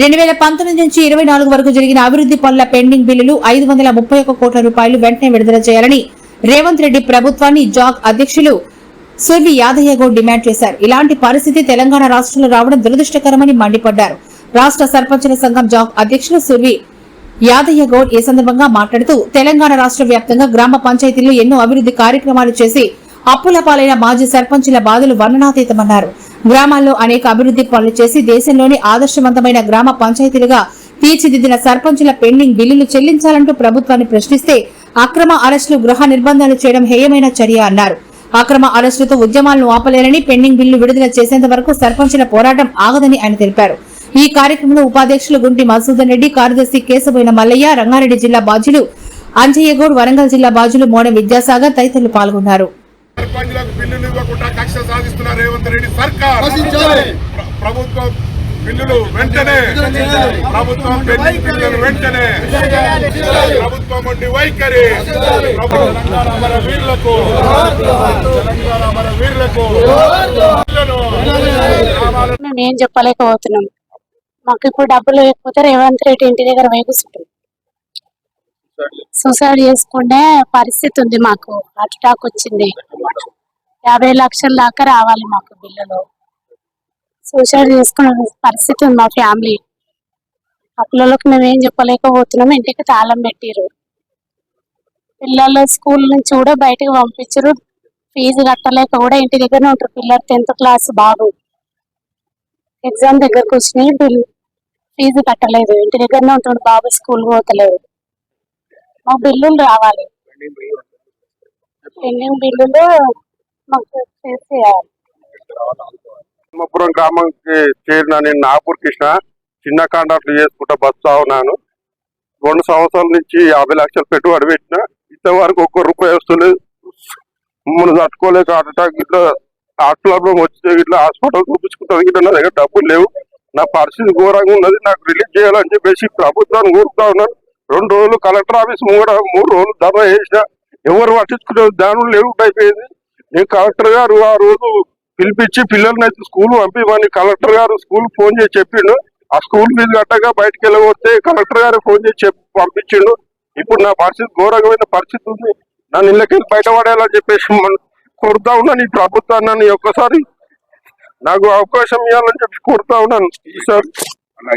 రెండు వేల పంతొమ్మిది నుంచి ఇరవై నాలుగు వరకు జరిగిన అభివృద్ధి పనుల పెండింగ్ బిల్లులు ఐదు వందల ముప్పై ఒక్క కోట్ల రూపాయలు వెంటనే విడుదల చేయాలని రేవంత్ రెడ్డి ప్రభుత్వాన్ని జాగ్ అధ్యక్షులు సుర్వి యాదయ్య గౌడ్ డిమాండ్ చేశారు. ఇలాంటి పరిస్థితి తెలంగాణ రాష్ట్రంలో రావడం దురదృష్టకరమని మండిపడ్డారు. రాష్ట్ర సర్పంచుల సంఘం జాగ్ అధ్యక్షులు సుర్వి యాదయ్య గౌడ్ ఈ సందర్భంగా మాట్లాడుతూ తెలంగాణ రాష్ట్ర వ్యాప్తంగా గ్రామ పంచాయతీల్లో ఎన్నో అభివృద్ధి కార్యక్రమాలు చేసి అప్పుల పాలైన మాజీ సర్పంచుల బాధలు వర్ణనాతీతమన్నారు. గ్రామాల్లో అనేక అభివృద్ధి పనులు చేసి దేశంలోని ఆదర్శవంతమైన గ్రామ పంచాయతీలుగా తీర్చిదిద్దిన సర్పంచుల పెండింగ్ బిల్లులు చెల్లించాలంటూ ప్రభుత్వాన్ని ప్రశ్నిస్తే అక్రమ అరెస్టులు గృహ నిర్బంధాలు చేయడం హేయమైన చర్య అన్నారు. అక్రమ అరెస్టులతో ఉద్యమాలను ఆపలేరని పెండింగ్ బిల్లు విడుదల చేసేంత వరకు సర్పంచుల పోరాటం ఆగదని ఆయన తెలిపారు. ఈ కార్యక్రమంలో ఉపాధ్యక్షులు గుంటి మసూదన్ రెడ్డి కార్యదర్శి కేశబోయిన మల్లయ్య రంగారెడ్డి జిల్లా బాధ్యులు అంజయ్యగౌడ్ వరంగల్ జిల్లా బాధ్యులు మోడ విద్యాసాగర్ తదితరులు పాల్గొన్నారు. కక్ష సాధిస్తున్న రేవంత్ రెడ్డి సర్కార్. ప్రభుత్వం బిల్లులు వెంటనే ప్రభుత్వం బిల్లులు వెంటనే ప్రభుత్వం వంటి వైఖరి. తెలంగాణ అమర వీరులకు తెలంగాణ ఏం చెప్పలేకపోతున్నాం. మాకు ఇప్పుడు డబ్బులు లేకపోతే రేవంత్ రెడ్డి ఇంటి దగ్గర వేగుస్తుంటాం సూసైడ్ చేసుకునే పరిస్థితి ఉంది మాకు. హార్ట్ అటాక్ వచ్చింది. యాభై లక్షల దాకా రావాలి మాకు బిల్లులు. సూసైడ్ చేసుకునే పరిస్థితి ఉంది మా ఫ్యామిలీ. ఆ పిల్లలకు మేము ఏం చెప్పలేకపోతున్నాం ఇంటికి తాళం పెట్టిరు పిల్లలు స్కూల్ నుంచి కూడా బయటకు పంపించరు ఫీజు కట్టలేక కూడా ఇంటి దగ్గరనే ఉంటారు. పిల్లలు టెన్త్ క్లాస్ బాబు. ఎగ్జామ్ దగ్గరకు వచ్చినాయి బిల్ ఫీజు కట్టలేదు. ఇంటి దగ్గరనే ఉంటాడు బాబు స్కూల్ పోతలేదు. మా బిల్లులు రావాలి. పెండింగ్ బిల్లులు మాకు చేసేయాలి తిమ్మపురం గ్రామంకి చేరిన నేను నాగపూర్ కృష్ణ చిన్న కాంట్రాక్ట్లు చేసుకుంటా బస్తా ఉన్నాను రెండు సంవత్సరాల నుంచి యాభై లక్షలు పెట్టుబడి పెట్టిన ఇంతవరకు ఒక్క రూపాయి వస్తలేదు. మనం తట్టుకోలేక హార్ట్ అటాక్ ఇట్లా హాస్పిటల్ వచ్చి ఇట్లా హాస్పిటల్ చూపించుకుంటాను ఇట్లా నా దగ్గర డబ్బులు లేవు. నా పరిస్థితి ఘోరంగా ఉన్నది నాకు రిలీజ్ చేయాలని చెప్పేసి ప్రభుత్వాన్ని కోరుతా ఉన్నాను. రెండు రోజులు కలెక్టర్ ఆఫీస్ మూడు మూడు రోజులు దమ చేసిన ఎవరు పట్టించుకునే దాని లేవు అయిపోయింది నేను కలెక్టర్ గారు ఆ రోజు పిలిపించి పిల్లల్ని అయితే స్కూల్ పంపిమని కలెక్టర్ గారు స్కూల్ ఫోన్ చేసి చెప్పిండు. ఆ స్కూల్ ఫీజు కట్టగా బయటకు వెళ్ళబోతే కలెక్టర్ గారు ఫోన్ చేసి చెప్పి పంపించిండు. ఇప్పుడు నా పరిస్థితి ఘోరమైన పరిస్థితి ఉంది. నన్ను ఇళ్ళకెళ్ళి బయటపడేలా చెప్పేసి మన- కోరుతా ఉన్నాను ఈ ప్రభుత్వాన్ని నన్ను ఒక్కసారి నాకు అవకాశం ఇవ్వాలని చెప్పి కోరుతా ఉన్నాను. ఈసారి అన్న